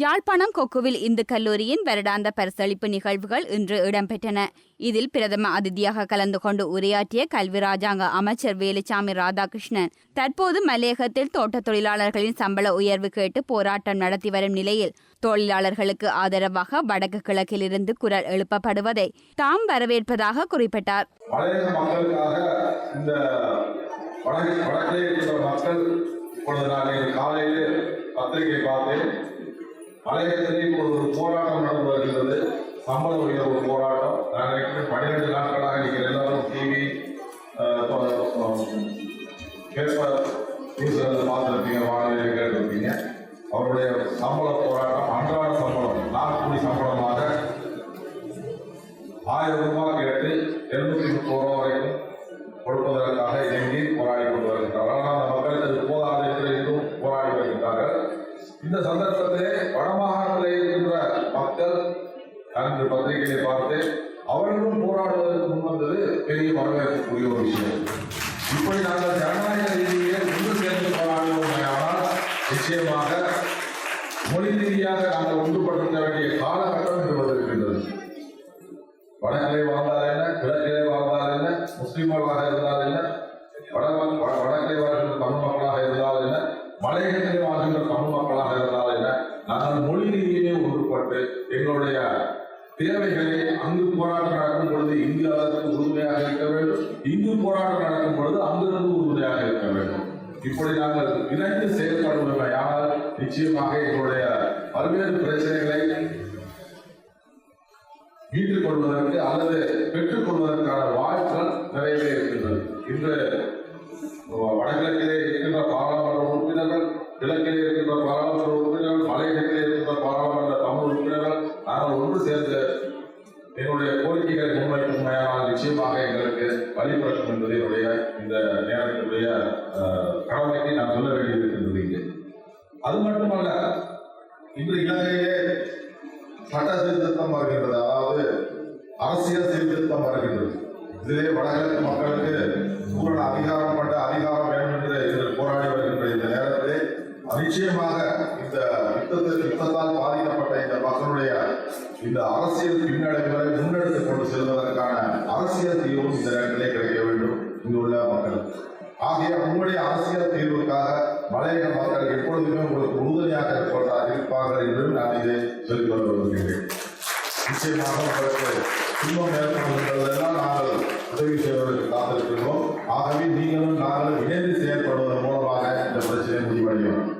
யாழ்ப்பாணம் கொக்குவில் இந்து கல்லூரியின் வருடாந்த பரிசளிப்பு நிகழ்வுகள் இன்று இடம்பெற்றன. இதில் பிரதம அதிதியாக கலந்து கொண்டு உரையாற்றிய கல்வி ராஜாங்க அமைச்சர் வேலுச்சாமி ராதாகிருஷ்ணன் தற்போது மலையகத்தில் தோட்ட தொழிலாளர்களின் சம்பள உயர்வு கேட்டு போராட்டம் நடத்தி வரும் நிலையில் தொழிலாளர்களுக்கு ஆதரவாக வடக்கு கிழக்கிலிருந்து குரல் எழுப்பப்படுவதை தாம் வரவேற்பதாக குறிப்பிட்டார். மக்கள் இப்பொழுது பத்திரிகை பார்த்தேன். மலையகத்திலே இப்பொழுது ஒரு போராட்டம் நடந்து வருகிறது. சம்பள உயர்வு போராட்டம். நான் நினைக்கிறேன் பன்னிரெண்டு நாட்களாக நீங்கள் எல்லாரும் டிவி பேப்பர் நியூஸ் பார்த்துருப்பீங்க வானிலை கேட்டிருப்பீங்க. அவருடைய சம்பள போராட்டம் அன்றாட சம்பளம் நாட்கூலி சம்பளமாக ஆயிரம் ரூபாய் கேட்டு எழுநூத்தி முப்பது ரூபா வரைக்கும் கொடுப்பதற்காக இயங்கி போராடி கொண்டு வருகின்றார். ஆனால் அந்த மக்களுக்கு போதாது என்று இன்னும் போராடி வருகின்றார்கள். இந்த சந்தர்ப்பத்தில் வடமாகாணத்தில் இருக்கின்ற மக்கள் அன்று பத்திரிகையை பார்த்து அவர்களும் போராடுவதற்கு முன்வந்தது பெரிய வரவேற்கக்கூடிய ஒரு விஷயம். இப்படி நாங்கள் ஜனநாயக ரீதியிலே ஒன்று சேர்ந்து போராடுவோமையானால் நிச்சயமாக மொழி ரீதியாக நாங்கள் ஒன்றுபடுத்த வேண்டிய காலகட்டம் என்று வந்திருக்கின்றது. வடக்கிலே வாழ்ந்தார் என்ன கிழக்கிலே வாழ்ந்தார் என்ன முஸ்லிம்களாக இருந்தார் என்ன வட- வடக்கிலே வாழ்கின்ற தமிழ் மக்களாக இருந்தால் என்ன மலையகத்திலே வாழ்கின்ற தமிழ் மக்களாக இருந்தால் என்ன நாங்கள் மொழி ரீதியிலே ஒன்றுபட்டு எங்களுடைய தேவைகளை அங்கு போராட்டம் நடக்கும் பொழுது இங்கு அதற்கு உறுதுணையாக இருக்க வேண்டும். இங்கு போராட்டம் நடக்கும் பொழுது அங்கிருந்து உறுதுணையாக இருக்க வேண்டும். இப்படி நாங்கள் இணைந்து செயல்படுவோம் நிச்சயமாக எங்களுடைய பல்வேறு பிரச்சனைகளை மீட்டுக் கொள்வதற்கு அல்லது பெற்றுக் கொள்வதற்கான வாய்ப்புகள் நிறையவே இருக்கின்றது. இன்று வடகிழக்கிலே இருக்கின்ற பாராளுமன்ற உறுப்பினர்கள் கிழக்கிலே இருக்கின்ற பாராளுமன்ற அவர்களோடு சேர்ந்து என்னுடைய கோரிக்கைகளை முன்வைக்கும் நிச்சயமாக எங்களுக்கு வழிபிறக்கும் என்பது என்னுடைய இந்த நேரத்தினுடைய கடமைக்கு நான் சொல்ல வேண்டியிருக்கின்றது இங்கே. அது மட்டுமல்ல இன்று இலங்கையிலே சட்ட சீர்திருத்தம் வருகின்றது. அதாவது அரசியல் சீர்திருத்தம் வருகின்றது. இதிலே வடகிழக்கு மக்களுக்கு பூரண அதிகாரம் பட்ட அதிகாரம் வேண்டும் என்று இதில் போராடி வருகின்ற இந்த நேரத்திலே நிச்சயமாக இந்த யுத்தத்தில் யுத்தத்தால் பாதிக்கப்பட்ட மக்களுடைய இந்த அரசியல் பின்னடைவுகளை முன்னெடுத்து கொண்டு செல்வதற்கான அரசியல் தீர்வும் இந்த நேரத்திலே கிடைக்க வேண்டும். இங்குள்ள மக்கள். ஆகிய உங்களுடைய அரசியல் தீர்வுக்காக மலையக மக்கள் எப்பொழுதுமே உங்களுக்கு உறுதுணையாக இருப்பார்கள் இருப்பார்கள் என்று நான் இதை சொல்லிக் கொள்ள விரும்புகிறேன். நிச்சயமாக உங்களுக்கு துன்பம் ஏற்படுகின்றதெல்லாம் நாங்கள் உதவி செய்வதற்கு காத்திருக்கின்றோம். ஆகவே நீ